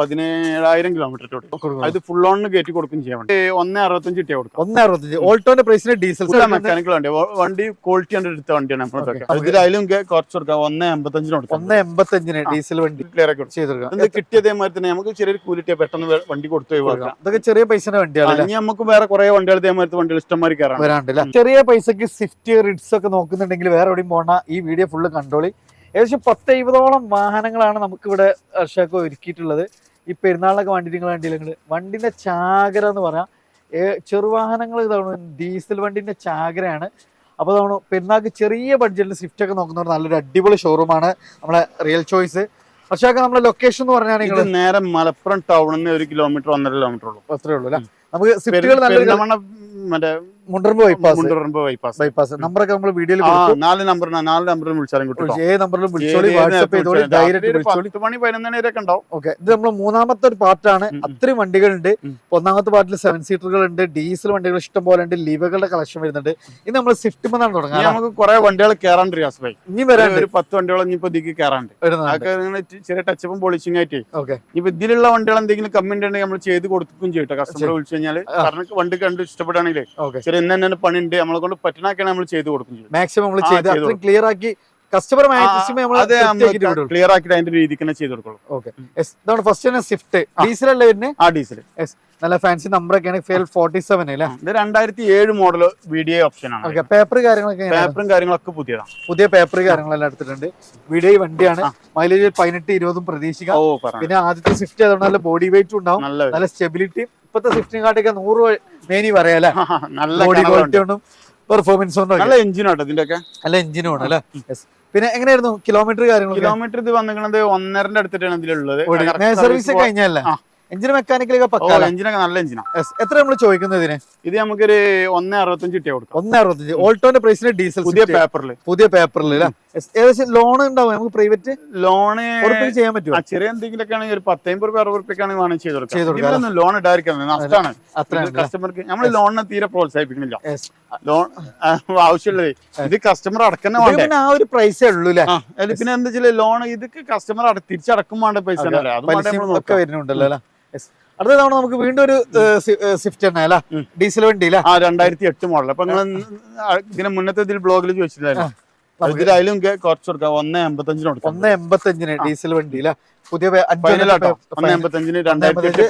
പതിനേഴായിരം കിലോമീറ്റർ കൊടുക്കണം. അത് ഫുൾ ഓണിന് കയറ്റി കൊടുക്കും ചെയ്യാൻ വേണ്ടി. ഒന്ന് അറുപത്തഞ്ച് കിട്ടിയ കൊടുക്കും ഒന്ന് അറുപത്തഞ്ച് ഓൾട്ടോന്റെ പ്രൈസിന് ഡീസൽ മെക്കാനിക്കൽ വണ്ടി. വണ്ടി ക്വാളിറ്റി കണ്ട് എടുത്ത വണ്ടിയാണ് ഇതിലായാലും കുറച്ച് കൊടുക്കാം. ഒന്ന് എൺപത്തഞ്ചിന് കൊടുക്കാം. ഒന്ന് എൺപത്തഞ്ചിന് ഡീസൽ വണ്ടി കൊടുക്കാം. ചെയ്തെടുക്കാം ഇത് കിട്ടിയതേമാതിരി തന്നെ നമുക്ക് ചെറിയൊരു കൂലിട്ടിയ പെട്ടെന്ന് വണ്ടി കൊടുത്തു ഒഴിവാക്കാം. ഇതൊക്കെ ചെറിയ പൈസ വണ്ടിയാണ് ഇനി നമുക്ക് വേറെ കുറെ വണ്ടികൾ ഇതേമാതിരി വണ്ടികൾ ഇഷ്ടംമാരി കയറാം വരാണ്ടല്ലേ ചെറിയ പൈസക്ക് സ്വിഫ്റ്റ് റിഡ്സ് ഒക്കെ നോക്കുന്നുണ്ടെങ്കിൽ വേറെ എവിടെയും പോണ ഈ വീഡിയോ ഫുള്ള് കണ്ടോളി. ഏകദേശം പത്ത് എഴുപതോളം വാഹനങ്ങളാണ് നമുക്കിവിടെ അർഷാക്ക് ഒരുക്കിയിട്ടുള്ളത്. ഈ പെരുന്നാളിനൊക്കെ വണ്ടി നിങ്ങൾ കണ്ടില്ലെങ്കിൽ വണ്ടിന്റെ ചാകര എന്ന് പറയാം. ചെറുവാഹനങ്ങൾ ഇതാണ്? ഡീസൽ വണ്ടിന്റെ ചാകരയാണ്. അപ്പോൾ നമ്മൾ പെരുന്നാൾക്ക് ചെറിയ ബഡ്ജറ്റിൽ സ്വിഫ്റ്റ് ഒക്കെ നോക്കുന്നവർ നല്ലൊരു അടിപൊളി ഷോറൂമാണ് നമ്മളെ റിയൽ ചോയ്സ് പക്ഷേ നമ്മുടെ ലൊക്കേഷൻ എന്ന് പറഞ്ഞാൽ നേരെ മലപ്പുറം ടൗണിൽ നിന്ന് ഒരു കിലോമീറ്റർ ഒന്നര കിലോമീറ്റർ ഉള്ളൂ. അത്രേ ഉള്ളൂ അല്ലേ? നമുക്ക് സ്വിഫ്റ്റുകൾ നല്ലൊരു പെരുന്തമണ്ണ മറ്റേ Mundurambu bypass Mundurambu bypass bypass നമ്പറൊക്കെ നമ്മൾ വീഡിയോയിൽ നാല് നമ്പർ നാല് നമ്പറിൽ വിളിച്ചാലും കിട്ടും ഏത് നമ്പറിലും വിളിച്ചോളി വാട്സപ്പ് ചെയ്തോളി ഡയറക്റ്റ് വിളിച്ചോളി. മണി പതിനൊന്ന് മണിവരെയൊക്കെ ഉണ്ടാവും. ഓക്കെ ഇത് നമ്മൾ മൂന്നാമത്തെ ഒരു പാർട്ടാണ്. അത്രയും വണ്ടികളുണ്ട്. ഒന്നാമത്തെ പാർട്ടിൽ സെവൻ സീറ്ററുകൾ ഉണ്ട് ഡീസൽ വണ്ടികൾ ഇഷ്ടം പോലെ ഉണ്ട്. ലീവകളുടെ കളക്ഷൻ വരുന്നുണ്ട്. ഇത് നമ്മൾ സ്വിഫ്റ്റ് തുടങ്ങുന്നത് തുടങ്ങാൻ നമുക്ക് കുറെ വണ്ടികൾ കയറാണ്ട് റിയാസ് ഭായി. ഇനി വരാണ്ട് ഒരു പത്ത് വണ്ടികൾ ഇനിയിപ്പോ ഇതിക്ക് കയറാണ്ട് ചെറിയ ടച്ചപ്പും പോളിഷിംഗ് ആയിട്ട്. ഓക്കെ ഇപ്പൊ ഇതിലുള്ള വണ്ടികൾ എന്തെങ്കിലും കമ്മിന്റ് ഉണ്ടെങ്കിൽ നമ്മൾ ചെയ്ത് കൊടുക്കും ചെയ്യട്ടെ കസ്റ്റമർ. വിളിച്ചു കഴിഞ്ഞാൽ കാരണം വണ്ടി കണ്ട് ഇഷ്ടപ്പെടുകയാണെങ്കിൽ ചെറിയ ഇന്ന് തന്നെ പണി ഉണ്ട് നമ്മളെ കൊണ്ട് പറ്റണൊക്കെയാണ് നമ്മൾ ചെയ്ത് കൊടുക്കും ചെയ്യും. മാക്സിമം നമ്മൾ ചെയ്ത് ക്ലിയർ ആക്കി കസ്റ്റമർ ക്ലിയർ ആക്കിയിട്ട് അതിന്റെ രീതിക്ക് തന്നെ ചെയ്ത് കൊടുക്കുള്ളൂ. ഓക്കെ ഇതാണ് ഫസ്റ്റ് തന്നെ സ്വിഫ്റ്റ് ഡീസൽ അല്ലേ വരുന്നത് ആ ഡീസൽ നല്ല ഫാൻസി നമ്പറൊക്കെയാണ് ഫെയിൽ ഫോർട്ടി സെവൻ അല്ലേ? ഇത് രണ്ടായിരത്തി ഏഴ് മോഡൽ വീഡിയോ ഓപ്ഷൻ ആണ്. പേപ്പർ കാര്യങ്ങളൊക്കെ പേപ്പറും കാര്യങ്ങളൊക്കെ പുതിയതാണ്. പുതിയ പേപ്പർ കാര്യങ്ങളെല്ലാം എടുത്തിട്ടുണ്ട്. വീഡിയോ വണ്ടിയാണ്. മൈലേജ് പതിനെട്ട് ഇരുപതും പ്രതീക്ഷിക്കാം. പിന്നെ ആദ്യത്തെ സ്വിഫ്റ്റ് ആയതുകൊണ്ട് നല്ല ബോഡി വെയിറ്റും ഉണ്ടാവും. നല്ല സ്റ്റെബിലിറ്റി ഇപ്പത്തെ സ്വിഫ്റ്റിനെക്കാട്ടൊക്കെ നൂറ് മേനി പറയാല്ലേ നല്ല ബോഡി. ക്വാളിറ്റി കൊണ്ടും പെർഫോമൻസ് കൊണ്ടും ഒക്കെ. നല്ല എഞ്ചിനും ആണ് അല്ലേ. പിന്നെ എങ്ങനെയായിരുന്നു കിലോമീറ്റർ കാര്യങ്ങൾ കിലോമീറ്റർ ഇത് വന്നിരിക്കുന്നത് ഒന്നരന്റെ അടുത്തിട്ടാണ് ഇതിലുള്ളത്. സർവീസ് കഴിഞ്ഞല്ലേ എഞ്ചിൻ മെക്കാനിക്കൽ മെക്കാനിക്കലൊക്കെ പക്കാ എഞ്ചിനൊക്കെ നല്ല എഞ്ചിനാ. എത്ര നമ്മൾ ചോദിക്കുന്നത് ഇതിന്? ഇത് നമുക്കൊരു ഒന്ന് അറുപത്തഞ്ച് കിട്ടിയ കൊടുക്കാം. ഒന്ന് അറുപത്തഞ്ച്. ഓൾട്ടോന്റെ പ്രൈസിന് ഡീസൽ പുതിയ പേപ്പറിൽ പുതിയ പേപ്പറിൽ അല്ലേ. ഏകദേശം ലോൺ ഉണ്ടാവും. നമുക്ക് പ്രൈവറ്റ് ലോണ് ചെയ്യാൻ പറ്റുമോ? ആ ചെറിയ എന്തെങ്കിലുമൊക്കെ ആണെങ്കിൽ ഒരു പത്തമ്പത് രൂപ അറുപത് റുപ്യക്കാണെങ്കിൽ വേണമെങ്കിൽ ചെയ്ത് കൊടുക്കാം, ലോൺ ഇടാതിരിക്കുന്നത് നഷ്ടമാണ്. കസ്റ്റമർക്ക് നമ്മൾ ലോണിനെ തീരെ പ്രോത്സാഹിപ്പിക്കുന്നില്ല ലോൺ ആവശ്യമുള്ളത്. ഇത് കസ്റ്റമർ അടക്കുന്ന വേണ്ട? ആ ഒരു പ്രൈസേ ഉള്ളൂ അല്ലെ? പിന്നെ എന്താ വെച്ചാൽ ലോൺ ഇതൊക്കെ കസ്റ്റമർ തിരിച്ചടക്കും വേണ്ട പൈസ ഒക്കെ വരുന്നുണ്ടല്ലോ. അടുത്ത തവണ നമുക്ക് വീണ്ടും ഒരു സ്വിഫ്റ്റ് തന്നെ അല്ല? ഡീസൽ വണ്ടി ആ രണ്ടായിരത്തി എട്ട് മോഡൽ അപ്പൊ നിങ്ങൾ ഇതിന് മുന്നത്തെ ഇതിൽ ബ്ലോഗിൽ ചോദിച്ചിട്ടുണ്ടായിരുന്നു. ഇതിലായാലും കുറച്ച് കൊടുക്കാം ഒന്ന് എൺപത്തഞ്ചിന് കൊടുക്കാം. ഒന്ന് എൺപത്തഞ്ചിന് ഡീസൽ വണ്ടി അല്ലേ പുതിയ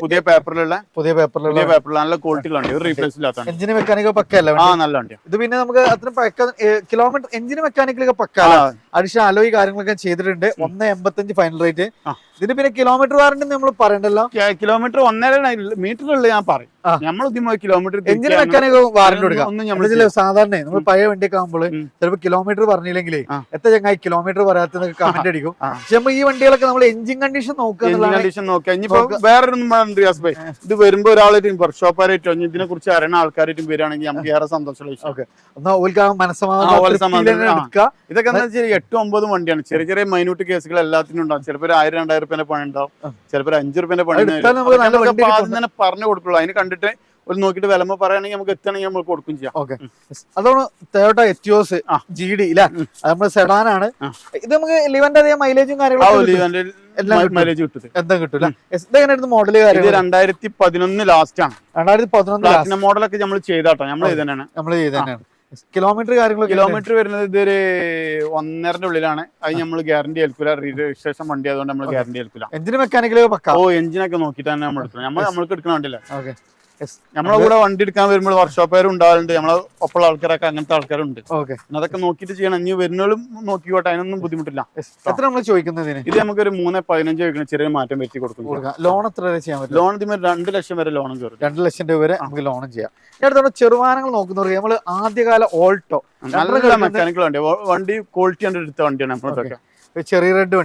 പുതിയ പേപ്പറിലുള്ള പുതിയ പേപ്പറിലുള്ള പേപ്പറിൽ നല്ല ക്വാളിറ്റിയിലാണ് ഇത് റീപ്ലേസ് ഇല്ലാത്ത എഞ്ചിന് മെക്കാനിക്കൽ പക്കല്ല ആ നല്ല വണ്ടിയാണ് ഇത് പിന്നെ നമുക്ക് അത്ര പക്ക കിലോമീറ്റർ എഞ്ചിന് മെക്കാനിക്കലൊക്കെ പക്ക. അഡിഷണൽ അലോയി കാര്യങ്ങളൊക്കെ ചെയ്തിട്ടുണ്ട്. ഒന്ന് എൺപത്തഞ്ച് ഫൈനൽ റേറ്റ്. ഇതിന് പിന്നെ കിലോമീറ്റർ വാറണ്ടി നമ്മൾ പറയണ്ടല്ലോ? കിലോമീറ്റർ ഒന്നര മീറ്ററുള്ള ഞാൻ പറയും. നമ്മൾ കിലോമീറ്റർ എഞ്ചിൻ മെക്കാനിക്കൽ വാറണ്ടി കൊടുക്കാം? സാധാരണ നമ്മൾ പഴയ വണ്ടിയൊക്കെ ആകുമ്പോൾ ചിലപ്പോൾ കിലോമീറ്റർ പറഞ്ഞില്ലെങ്കിൽ. എത്ര ചങ്ങായി കിലോമീറ്റർ പറയാത്ത കമന്റ് അടിക്കും. പക്ഷെ നമ്മൾ ഈ വണ്ടികളൊക്കെ നമ്മൾ എഞ്ചിൻ കണ്ടീഷൻ നോക്കുക കണ്ടീഷൻ നോക്കാം ഇനിയിപ്പോ. വേറൊരു ഭായി ഇത് വരുമ്പോ ഒരാളായിട്ടും വർക്ക്ഷോപ്പാരായിട്ടോ ഇതിനെ കുറിച്ച് അറിയുന്ന ആൾക്കാരായിട്ടും വരികയാണെങ്കിൽ നമുക്ക് ഏറെ സന്തോഷമുള്ള വിഷയം. ഓക്കെ. എന്നാ ഓൽക്ക് ആ മനസ്സമാധാനം ഇതൊക്കെ എന്താ വെച്ചാൽ എട്ടും ഒമ്പതും വണ്ടിയാണ്. ചെറിയ ചെറിയ മൈന്യൂട്ട് കേസുകൾ എല്ലാത്തിനും ഉണ്ടാവും. ചിലപ്പോൾ ഒരു ആയിരം രണ്ടായിരം റുപ്യന്റെ പണി ഉണ്ടാവും. ചിലപ്പോ ചിലപ്പോൾ അഞ്ച് റുപ്യന്റെ പണി ആദ്യം. തന്നെ പറഞ്ഞു കൊടുക്കുള്ളൂ. അതിന് കണ്ടിട്ട് ഒരു നോക്കിട്ട് വിലമ്പ പറയുകയാണെങ്കിൽ നമുക്ക് എത്തണമെങ്കിൽ നമ്മൾ കൊടുക്കും ചെയ്യാം. ഓക്കെ. അതാണ് ടൊയോട്ട എറ്റിയോസ്. ജി ഡി ഇല്ല ആ. ഇത് നമുക്ക് ലിവന്റെ അതേ മൈലേജും കാര്യങ്ങളും എല്ലാം. മൈലേജ് എന്താ കിട്ടൂല ഇതെങ്ങനെയായിരുന്നു രണ്ടായിരത്തി പതിനൊന്ന് ലാസ്റ്റ് ആണ്. രണ്ടായിരത്തി പതിനൊന്ന് മോഡലൊക്കെ നമ്മൾ ചെയ്താട്ടോ. നമ്മൾ തന്നെയാണ്. നമ്മൾ ചെയ്ത് തന്നെയാണ്. കിലോമീറ്റർ കാര്യങ്ങളൊക്കെ കിലോമീറ്റർ വരുന്നത് ഇതൊരു ഒന്നരന്റെ ഉള്ളിലാണ്. അത് നമ്മൾ ഗ്യാരണ്ടി ഏൽക്കില്ല രജിസ്ട്രേഷൻ വണ്ടി ആയതുകൊണ്ട് നമ്മൾ ഗ്യാരണ്ടി ഏൽക്കില്ല എഞ്ചിന് മെക്കാനിക്കൽ പക്ക? ഓ എഞ്ചിനൊക്കെ നോക്കിയിട്ട് തന്നെ നമ്മൾ എടുക്കണം നമ്മൾ നമ്മൾക്ക് എടുക്കണ വണ്ടിയില്ല? ഓക്കെ. നമ്മളെ കൂടെ വണ്ടി എടുക്കാൻ വരുമ്പോൾ വർക്ക്ഷോപ്പുകാരും ഉണ്ടാവാറുണ്ട് നമ്മളെ ഒപ്പമുള്ള ആൾക്കാരൊക്കെ അങ്ങനത്തെ ആൾക്കാരുണ്ട്. ഓക്കെ അതൊക്കെ നോക്കിയിട്ട് ചെയ്യണം. ഇനി വരുന്നോളും നോക്കിക്കോട്ടെ. അതിനൊന്നും ബുദ്ധിമുട്ടില്ല. എത്ര നമ്മൾ ചോദിക്കുന്നതിന് ഇത് നമുക്കൊരു മൂന്ന് പതിനഞ്ച് ചോദിക്കണം ചെറിയ മാറ്റം വരുത്തി കൊടുക്കും. ലോൺ എത്ര വരെ ചെയ്യാൻ പറ്റും? ലോൺ ഇതിന് രണ്ട് ലക്ഷം വരെ ലോണും കയറും രണ്ട് ലക്ഷം രൂപ വരെ നമുക്ക് ലോണും ചെയ്യാം. അടുത്തോടെ ചെറുവാഹനങ്ങൾ നോക്കുന്നവർക്ക് നമ്മൾ ആദ്യകാല ഓൾട്ടോ നല്ല മെക്കാനിക്കൽ വണ്ടി വണ്ടി ക്വാളിറ്റി കണ്ടെടുത്ത വണ്ടിയാണ് നമ്മളതൊക്കെ. ചെറിയ റെഡ്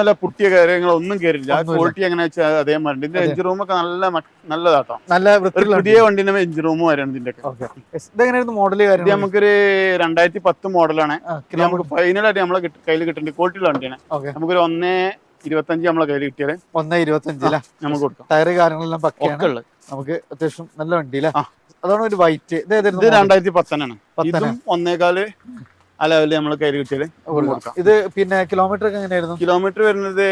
വല്ല പുട്ടിയ കാര്യങ്ങളോ ഒന്നും കയറില്ല ഒന്നുമില്ല. ക്വാളിറ്റി എങ്ങനെ വെച്ചാൽ അതേമാതിരി ഇതിന്റെ എഞ്ചിൻ എഞ്ചിൻ ഒക്കെ നല്ല നല്ലതാട്ടോ. നല്ല പുതിയ വണ്ടിന്റെ എഞ്ചിൻ റൂം വരണം ഇതിന്റെ ഇതെങ്ങനെയായിരുന്നു മോഡൽ ഇത് നമുക്കൊരു രണ്ടായിരത്തി പത്ത് മോഡലാണ് നമുക്ക് ഫൈനലായിട്ട് നമ്മളെ കയ്യിൽ കിട്ടുന്നുണ്ട് ക്വാളിറ്റിയുള്ള വണ്ടിയാണ്. നമുക്കൊരു ഒന്നേ ഇരുപത്തഞ്ച് നമ്മളെ കയ്യിൽ കിട്ടിയത് ഒന്നേ ഇരുപത്തഞ്ചില നമുക്ക് കൊടുക്കാം. ടയർ കാര്യങ്ങളെല്ലാം പക്കയാണ്. നമുക്ക് അത്യാവശ്യം നല്ല വണ്ടി. അതാണ് ഒരു വൈറ്റ് ഇത് രണ്ടായിരത്തി പത്തനാണ് പത്തനാ? ഇതും ഒന്നേകാൽ ആ ലെവലിൽ നമ്മൾ കയ്യിൽ കിട്ടിയാൽ ഇത് പിന്നെ കിലോമീറ്റർ ഒക്കെ എങ്ങനെയായിരുന്നു? കിലോമീറ്റർ വരുന്നത്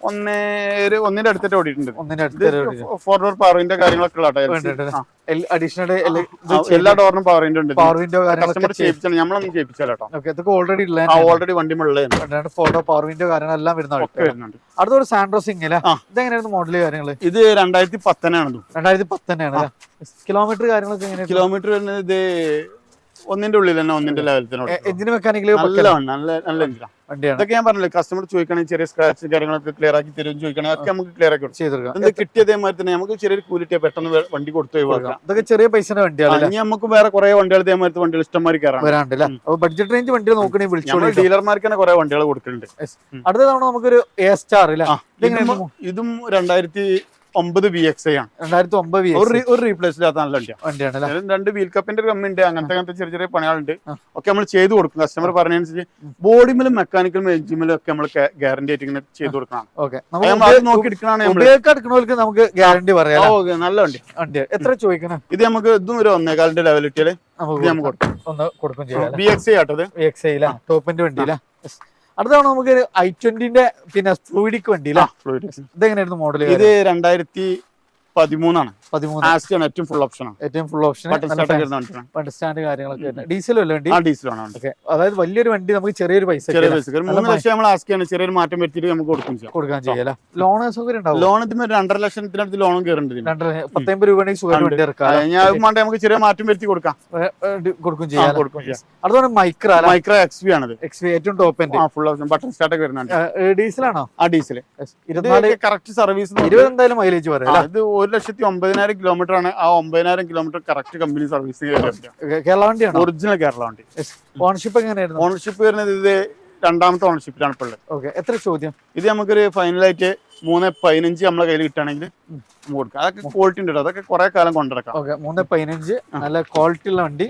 ഒന്നേ ഒരു ഒന്നിന്റെ അടുത്തിട്ട് ഓടിയിട്ടുണ്ട്. ഒന്നിന്റെ അടുത്ത് ഫോർ ഡോർ പവറിന്റെ കാര്യങ്ങളൊക്കെ ഉള്ള. അഡീഷണൽ എല്ലാ ഡോറിനും പവർ വിൻഡോ ഉണ്ട്. പവർ വിൻഡോ കസ്റ്റമർ ചെയ്യിപ്പിച്ചാൽ നമ്മളൊന്നും ചെയ്യിപ്പിച്ചാലോ ഇതൊക്കെ ഓൾറെഡി ഉള്ള ഓൾറെഡി വണ്ടി മുകളിൽ ഫോട്ടോ പവർ വിൻഡോ കാര്യങ്ങളെല്ലാം വരുന്നുണ്ട്. അടുത്തൊരു സാൻഡ്രോ സിംഗ് അല്ലേ. ഇതെങ്ങനെയായിരുന്നു മോഡൽ കാര്യങ്ങൾ ഇത് രണ്ടായിരത്തി പത്തനാണ് രണ്ടായിരത്തി പത്തനാണ് കിലോമീറ്റർ കാര്യങ്ങളൊക്കെ എങ്ങനെയാണ് കിലോമീറ്റർ വരുന്നത് ഇത് ഒന്നിന്റെ ഉള്ളിൽ തന്നെ ഒന്നിന്റെ ലെവലത്തിനോട് എഞ്ചിന് മെക്കാനിക്കൽ നല്ല നല്ല നല്ല എഞ്ചിനാണ് ഇതൊക്കെ ഞാൻ പറഞ്ഞില്ലേ കസ്റ്റമർ ചോദിക്കണമെങ്കിൽ ചെറിയ സ്ക്രാച്ച് കാര്യങ്ങളൊക്കെ ക്ലിയർ ആക്കി തരും ചോദിക്കണേ അതൊക്കെ നമുക്ക് ക്ലിയർ ആക്കി ചെയ്തിരിക്കാം ചെയ്തെടുക്കാം എന്ത് കിട്ടിയതേമാതിരി തന്നെ നമുക്ക് ചെറിയൊരു കൂലിട്ടിയാൽ പെട്ടെന്ന് വണ്ടി കൊടുത്തു ഒഴിവാക്കാം. ഇതൊക്കെ ചെറിയ പൈസ വണ്ടിയാണ് ഇനി നമുക്ക് വേറെ കുറെ വണ്ടികൾ ഇതേമാതിരി വണ്ടികൾ ഇഷ്ടംമാരി കയറാം വരാണ്ടല്ലേ അപ്പൊ ബഡ്ജറ്റ് റേഞ്ച് വണ്ടികൾ നോക്കണേ വിളിച്ചോളൂ ഡീലർമാർക്ക് തന്നെ കുറെ വണ്ടികൾ കൊടുക്കുന്നുണ്ട് അടുത്ത തവണ നമുക്കൊരു എ സ്റ്റാർ ഇതും രണ്ടായിരത്തി ഒമ്പത് ബി എക്സ് ഐ ആണ്. രണ്ടായിരത്തി ഒമ്പത് ഒരു റീപ്ലേസ് ഇല്ലാത്ത നല്ല വണ്ടിയാണ് രണ്ട് വീൽ കപ്പിന്റെ കമ്മി ഉണ്ട്. അങ്ങനത്തെ അങ്ങനത്തെ ചെറിയ ചെറിയ പണികളുണ്ട്. ഒക്കെ നമ്മൾ ചെയ്തു കൊടുക്കും. കസ്റ്റമർ പറഞ്ഞനുസരിച്ച് ബോഡിമിലും മെക്കാനിക്കലും എഞ്ചിമിലും ഒക്കെ നമ്മൾ ഗ്യാരണ്ടി ആയിട്ട് ഇങ്ങനെ ചെയ്തു കൊടുക്കണം. നോക്കി എടുക്കണവർക്ക് നമുക്ക് ഗ്യാരണ്ടി പറയാം ഓക്കെ. നല്ല വണ്ടി. വണ്ടി. എത്ര ചോദിക്കണം? ഇത് നമുക്ക് ഇതും ഒരു ഒന്നേകാലിന്റെ ലെവൽ ഇത് നമുക്ക് കൊടുക്കും. ഒന്ന് കൊടുക്കും ബി എക്സ് ഐ ആട്ടത് എക്സ് ഐ ടോപ്പിന്റെ വണ്ടി അല്ലേ അടുത്ത തവണ നമുക്ക് ഐ ട്വന്റിന്റെ പിന്നെ ഫ്ലൂയിഡിക് വണ്ടി അല്ലേ ഇതെങ്ങനെയായിരുന്നു മോഡൽ ഇത് രണ്ടായിരത്തി പതിമൂന്നാണ്. പതിമൂന്ന്. ഏറ്റവും ഫുൾ ഓപ്ഷൻ ഏറ്റവും ഫുൾ ഓപ്ഷൻ വണ്ടി സ്റ്റാൻഡ് കാര്യങ്ങളൊക്കെ ഡീസലും അല്ലേ വണ്ടി? ഡീസലാണ് അതായത് വലിയൊരു വണ്ടി നമുക്ക് ചെറിയൊരു പൈസ ചെറിയ പൈസ മൂന്ന് ലക്ഷം നമ്മൾ ആസ്കിയാണ് ചെറിയൊരു മാറ്റം വരുത്തിയിട്ട് നമുക്ക് കൊടുക്കും ചെയ്യാം. കൊടുക്കാൻ ചെയ്യാം ലോൺ സൗകര്യം ഉണ്ടാവും ലോൺ ഒരു രണ്ടര ലക്ഷത്തിനടുത്ത് ലോണും കയറുന്നുണ്ട് പത്തൊമ്പത് രൂപ സുഖം വണ്ടി ഇറക്കാം ഞാൻ വേണ്ട നമുക്ക് ചെറിയ മാറ്റം വരുത്തി കൊടുക്കാം. കൊടുക്കും ചെയ്യാം കൊടുക്കും ചെയ്യാം. അടുത്താണ് മൈക്ര മൈക്രോ എക്സ് വി ആണ് എക്സ് ഏറ്റവും top end full option button start ഒക്കെ വരുന്നുണ്ട്. ഡീസലാണോ ആ ഡീസൽ ഇരുപത്തിനാല് കറക്റ്റ് സർവീസ് ഇരുപത് എന്തായാലും മൈലേജ് പറയാം ഇത് ഒരു ലക്ഷത്തി ഒമ്പതിനായിരം കിലോമീറ്റർ ആണ്. ആ ഒമ്പതിനായിരം kilometre correct company service Kerala വണ്ടിയാണ്? ഒറിജിനൽ കേരള വണ്ടി. ഓണർഷിപ്പ് എങ്ങനെയായിരുന്നു? ഓണർഷിപ്പ് വരുന്നത് ഇത് രണ്ടാമത്തെ ഓണർഷിപ്പിലാണ് ഇപ്പോൾ ഉള്ളത്. ഓക്കെ എത്ര ചോദ്യം? ഇത് നമുക്കൊരു ഫൈനലായിട്ട് മൂന്ന് പതിനഞ്ച് നമ്മളെ കയ്യിൽ കിട്ടുകയാണെങ്കിൽ കൊടുക്കാം. അതൊക്കെ ക്വാളിറ്റി ഉണ്ട് അതൊക്കെ കുറെ കാലം കൊണ്ടിടക്കാം ഓക്കെ മൂന്ന് പതിനഞ്ച് നല്ല ക്വാളിറ്റി ഉള്ള വണ്ടി.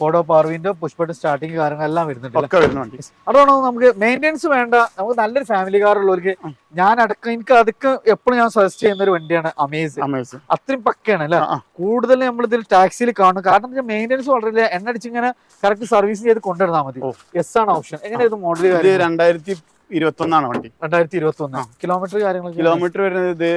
ഫോട്ടോ പാർവിന്റെ പുഷ്പട്ട് സ്റ്റാർട്ടിങ് കാര്യങ്ങളെല്ലാം വരുന്നുണ്ട് ഒക്കെ വരുന്ന വണ്ടി. അതുകൊണ്ട് നമുക്ക് മെയിന്റെനൻസ് വേണ്ട. നമുക്ക് നല്ലൊരു ഫാമിലി കാർ ഉള്ളവർക്ക് ഞാൻ അടക്കം എനിക്ക് അതൊക്കെ എപ്പോഴും ഞാൻ സജസ്റ്റ് ചെയ്യുന്ന ഒരു വണ്ടിയാണ് അമേസ് അമേസ് അത്രയും പക്കയാണ് അല്ലെ. കൂടുതൽ നമ്മൾ ഇതിൽ ടാക്സിയിൽ കാണും. കാരണം മെയിന്റെനൻസ് വളരെ എണ്ണ അടിച്ച് ഇങ്ങനെ കറക്റ്റ് സർവീസ് ചെയ്ത് കൊണ്ടുവരുന്നാൽ മതി. എസ് ആണ് ഓപ്ഷൻ എങ്ങനെയായിരുന്നു മോഡൽ രണ്ടായിരത്തി ഇരുപത്തി ഒന്നാണ് വണ്ടി. രണ്ടായിരത്തി ഇരുപത്തി ഒന്ന് കിലോമീറ്റർ കാര്യങ്ങൾ കിലോമീറ്റർ വരുന്നത് ഇത്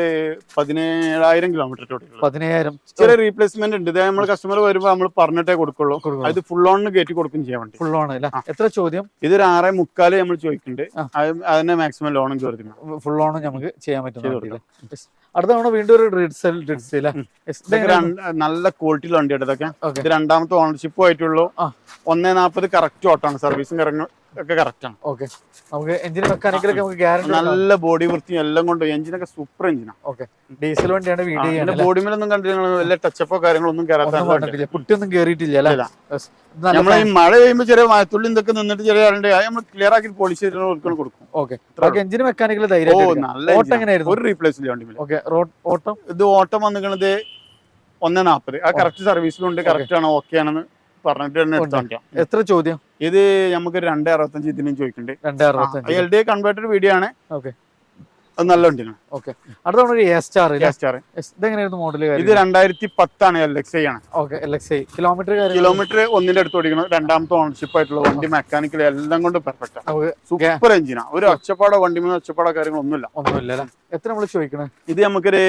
പതിനേഴായിരം കിലോമീറ്റർ പതിനേഴായിരം. ചില റീപ്ലേസ്മെന്റ് ഉണ്ട്. ഇത് നമ്മൾ കസ്റ്റമർ വരുമ്പോൾ നമ്മൾ പറഞ്ഞിട്ടേ കൊടുക്കുള്ളൂ. അത് ഫുൾ ഓൺ കയറ്റി കൊടുക്കും ചെയ്യാൻ വേണ്ടി. ഫുൾ ഓൺ അല്ല? എത്ര ചോദ്യം? ഇതൊരു ആറേ മുക്കാൽ നമ്മൾ ചോദിക്കുന്നുണ്ട്. അതിനെ അത് അതിന്റെ മാക്സിമം ലോണും ചോദിക്കുന്നു ഫുൾ ഓൺ നമുക്ക് ചെയ്യാൻ പറ്റും അടുത്തവണ അടുത്ത തവണ വീണ്ടും ഒരു റിഡ്സൽ രണ്ട് നല്ല ക്വാളിറ്റിയുള്ള ഉള്ള ഇതൊക്കെ. ഇത് രണ്ടാമത്തെ ഓണർഷിപ്പ് ആയിട്ടുള്ളൂ. ഒന്നേ നാൽപ്പത് കറക്റ്റ് ഓട്ടാണ് സർവീസും കാര്യങ്ങളും ഒക്കെ കറക്റ്റ് ആണ്. ഓക്കെ നമുക്ക് എഞ്ചിൻ മെക്കാനിക്കലൊക്കെ നമുക്ക് ഗ്യാരണ്ടി നല്ല ബോഡി വൃത്തിയും എല്ലാം കൊണ്ടും എഞ്ചിനൊക്കെ സൂപ്പർ എഞ്ചിനാണ് ഓക്കെ ഡീസൽ വണ്ടിയാണ് വീഡിയോ ബോഡി മേലൊന്നും കണ്ടിട്ട് വലിയ ടച്ചപ്പോ കാര്യങ്ങളൊന്നും കയറാത്തില്ല കുട്ടിയൊന്നും കേറിയിട്ടില്ല അല്ലേ? നമ്മൾ ഈ മഴ പെയ്യുമ്പോൾ ചെറിയ മഴത്തുള്ളി ഇതൊക്കെ നിന്നിട്ട് ചെറിയ ആളുണ്ട് അത് നമ്മൾ ക്ലിയർ ആക്കി പോളിഷ് കൊടുക്കും. ഓക്കെ എഞ്ചിൻ എഞ്ചിന് മെക്കാനിക്കൽ ഓ ധൈര്യം ഒരു റീപ്ലേസ് ഇല്ല വണ്ടി മേലെ. ഓക്കെ റോഡ് ഓട്ടം ഇത് ഓട്ടം വന്നിരിക്കുന്നത് ഒന്നേ നാപ്പത്. ആ കറക്റ്റ് സർവീസിലുണ്ട് കറക്റ്റ് ആണ് ഓക്കെ ആണെന്ന് പറഞ്ഞിട്ട് തന്നെ എത്ര ചോദ്യം? ഇത് നമുക്ക് രണ്ട് അറുപത്തഞ്ച് ഇതിനും ചോദിക്കുന്നുണ്ട് എൽ ഡി കൺവേർട്ടഡ് വീഡിയോ ആണ്. ഓക്കെ. അത് നല്ല വണ്ടിയാണ്. ഓക്കെ. അടുത്ത ഇതെങ്ങനെയായിരുന്നു മോഡൽ ഇത് രണ്ടായിരത്തി പത്താണ് എൽ എക്സ് ഐ ആണ്. Okay L X I kilometre kilometre ഒന്നിന്റെ അടുത്ത് ഓടിക്കണം. രണ്ടാമത്തെ ഓണർഷിപ്പ് ആയിട്ടുള്ള വണ്ടി മെക്കാനിക്കൽ എല്ലാം കൊണ്ട് പെർഫെക്റ്റ് സൂപ്പർ എഞ്ചിനാ ഒരു ഒച്ചപ്പാടോ വണ്ടി മൂന്ന് ഒച്ചപ്പാടോ കാര്യങ്ങളൊന്നുമില്ല ഒന്നുമില്ല. എത്ര നമ്മൾ ചോദിക്കണേ? ഇത് നമുക്കൊരു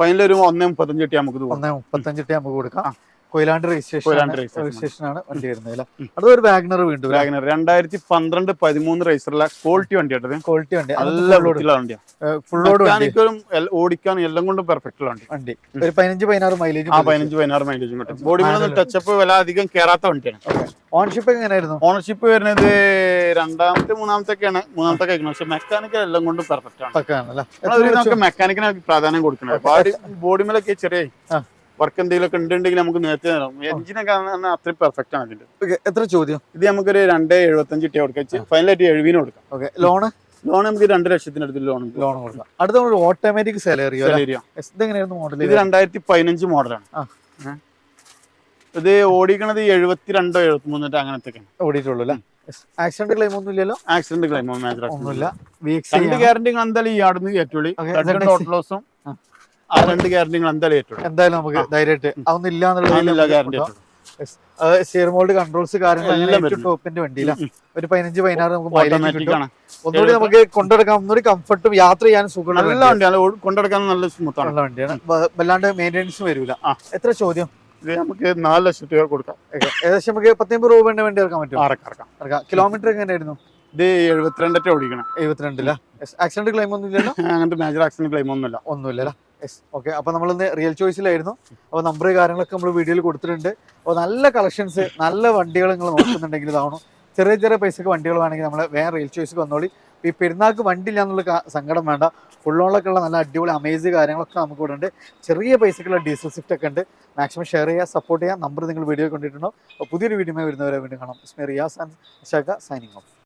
ഫൈനൽ ഒരു ഒന്നേ മുപ്പത്തഞ്ച് കിട്ടി നമുക്ക്. ഒന്നേ മുപ്പത്തഞ്ചിട്ട് നമുക്ക് കൊടുക്കാം. കൊയിലാണ്ട് രജിസ്ട്രേഷൻ ആണ്. വണ്ടി വരുന്നത് അല്ലേ? അതൊരു വാഗ്നർ വീണ്ടും വാഗ്നർ രണ്ടായിരത്തി പന്ത്രണ്ട് പതിമൂന്ന് റേസറിലെ ക്വാളിറ്റി വണ്ടി ആട്ടത് ക്വാളിറ്റി വണ്ടി. നല്ല വണ്ടിയാണ് ഫുൾ ലോഡ് മെക്കാനിക്കലും ഓടിക്കാനും എല്ലാം കൊണ്ടും പെർഫെക്റ്റ് വണ്ടി. വണ്ടി. ഒരു പതിനഞ്ച് പതിനാറ് മൈലേജ് ആ പതിനഞ്ച് പതിനാറ് മൈലേജും കിട്ടും. ബോഡി ടച്ചപ്പ് വില അധികം കയറാത്ത വണ്ടിയാണ്. ഓണർഷിപ്പ് എങ്ങനെയായിരുന്നു? ഓണർഷിപ്പ് വരുന്നത് രണ്ടാമത്തെ മൂന്നാമത്തെ ഒക്കെയാണ് മൂന്നാമത്തെ കഴിക്കണം പക്ഷെ മെക്കാനിക്കൽ എല്ലാം കൊണ്ടും പെർഫെക്റ്റ് ആണ്. പക്കാണ് അല്ലേ? നമ്മളൊരു നമുക്ക് മെക്കാനിക്കിനെ പ്രാധാന്യം കൊടുക്കണം ബോഡി മേലൊക്കെ ചെറിയ. വർക്ക് എന്തെങ്കിലുമൊക്കെ ഉണ്ടെങ്കിൽ നമുക്ക് നേരത്തെ തരാം. എഞ്ചിനൊക്കെ അത്രയും പെർഫെക്റ്റ് ആണ് ഇതിന്റെ എത്ര ചോദ്യം? ഇത് നമുക്കൊരു രണ്ട് എഴുപത്തഞ്ച് ഇട്ടി കൊടുക്കാം. ഫൈനലായിട്ട് എഴുപതിന് കൊടുക്കാം. ഓക്കെ ലോണ് ലോൺ നമുക്ക് രണ്ട് ലക്ഷത്തിനടുത്ത് ലോൺ ലോൺ കൊടുക്കാം. അടുത്ത നമ്മൾ ഓട്ടോമാറ്റിക് സാലറി സാലറിയ ഇതെങ്ങനെയായിരുന്നു മോഡൽ ഇത് രണ്ടായിരത്തി പതിനഞ്ച് മോഡലാണ്. ഇത് ഓടിക്കണത് എഴുപത്തിരണ്ടോ എഴുപത്തി മൂന്നിട്ട് അങ്ങനത്തെ ഓടിയിട്ടുള്ളൂ അല്ലേ? ആക്സിഡന്റ് ക്ലെയിം ഒന്നും ഇല്ലല്ലോ? ആക്സിഡന്റ് ക്ലെയിം ഒന്നും ഒന്നുമില്ല. രണ്ട് ഗ്യാരണ്ടി എന്തായാലും ഈ ആടുന്ന് കയറ്റുള്ളി ലോസും ആ. രണ്ട് ഗ്യാരണ്ടി എന്തായാലും കയറ്റുള്ളൂ എന്തായാലും നമുക്ക് ധൈര്യമായിട്ട് അതൊന്നും ഇല്ല അതിനുള്ള ഗ്യാരണ്ടി എന്നുള്ള സ്റ്റിയർ മോൾഡ് കൺട്രോൾസ് കാര്യങ്ങൾ ടോപ്പിന്റെ വണ്ടിയില്ല ഒരു പതിനഞ്ച് പതിനാറ് നമുക്ക് മൈലേജ് കിട്ടും. ഒന്നുകൂടി നമുക്ക് കൊണ്ടുനടക്കാം ഒന്നുകൂടി കംഫർട്ടും യാത്ര ചെയ്യാൻ സുഖമുള്ള നല്ല വണ്ടിയാണ്. കൊണ്ടെടുക്കാൻ നല്ല സ്മൂത്താണ് ഉള്ള വണ്ടിയാണ്. വല്ലാണ്ട് മെയിന്റെനൻസ് വരില്ല. എത്ര ചോദ്യം? നമുക്ക് നാല് ലക്ഷം രൂപ കൊടുക്കാം. ഏകദേശം നമുക്ക് പത്തൊമ്പത് രൂപേന്റെ വണ്ടി ഇറക്കാൻ പറ്റും ആറക്കറക്കാം ഇറക്കാം കിലോമീറ്റർ എങ്ങനെയായിരുന്നു? ഇത് എഴുപത്തിരണ്ടറ്റ ഓടിക്കണം. എഴുപത്തിരണ്ടില്ല ആക്സിഡന്റ് ക്ലെയിം ഒന്നും ഇല്ലല്ലോ? അങ്ങനത്തെ മേജർ ആക്സിഡന്റ് ക്ലെയിം ഒന്നുമില്ല. ഒന്നുമില്ല ഓക്കെ അപ്പൊ നമ്മളിന്ന് റിയൽ ചോയ്സിലായിരുന്നു അപ്പോൾ നമ്പർ കാര്യങ്ങളൊക്കെ നമ്മൾ വീഡിയോയിൽ കൊടുത്തിട്ടുണ്ട്. അപ്പോൾ നല്ല കളക്ഷൻസ് നല്ല വണ്ടികൾ നിങ്ങൾ നോക്കുന്നുണ്ടെങ്കിൽ ഇതാവണം ചെറിയ ചെറിയ പൈസക്ക് വണ്ടികൾ വേണമെങ്കിൽ നമ്മൾ വേറെ റിയൽ ചോയ്സ് വന്നോളി. ഈ പെരുന്നാൾക്ക് വണ്ടി ഇല്ല എന്നുള്ള സങ്കടം വേണ്ട. ഫുള്ളോളൊക്കെ ഉള്ള നല്ല അടിപൊളി അമേസ് കാര്യങ്ങളൊക്കെ നമുക്ക് ഇവിടെ ഉണ്ട്. ചെറിയ പൈസക്കുള്ള ഡീസൽ സ്വിഫ്റ്റ് ഒക്കെ ഉണ്ട്. മാക്സിമം ഷെയർ ചെയ്യുക സപ്പോർട്ട് ചെയ്യുക നമ്പർ നിങ്ങൾ വീഡിയോ കണ്ടിട്ടുണ്ടോ അപ്പോൾ പുതിയൊരു വീഡിയോ വരുന്നവരെ വീണ്ടും കാണാം. ഇസ്മേ റിയാസ് ആൻഡ് ഷാക്ക സൈനിങ് ഓഫ്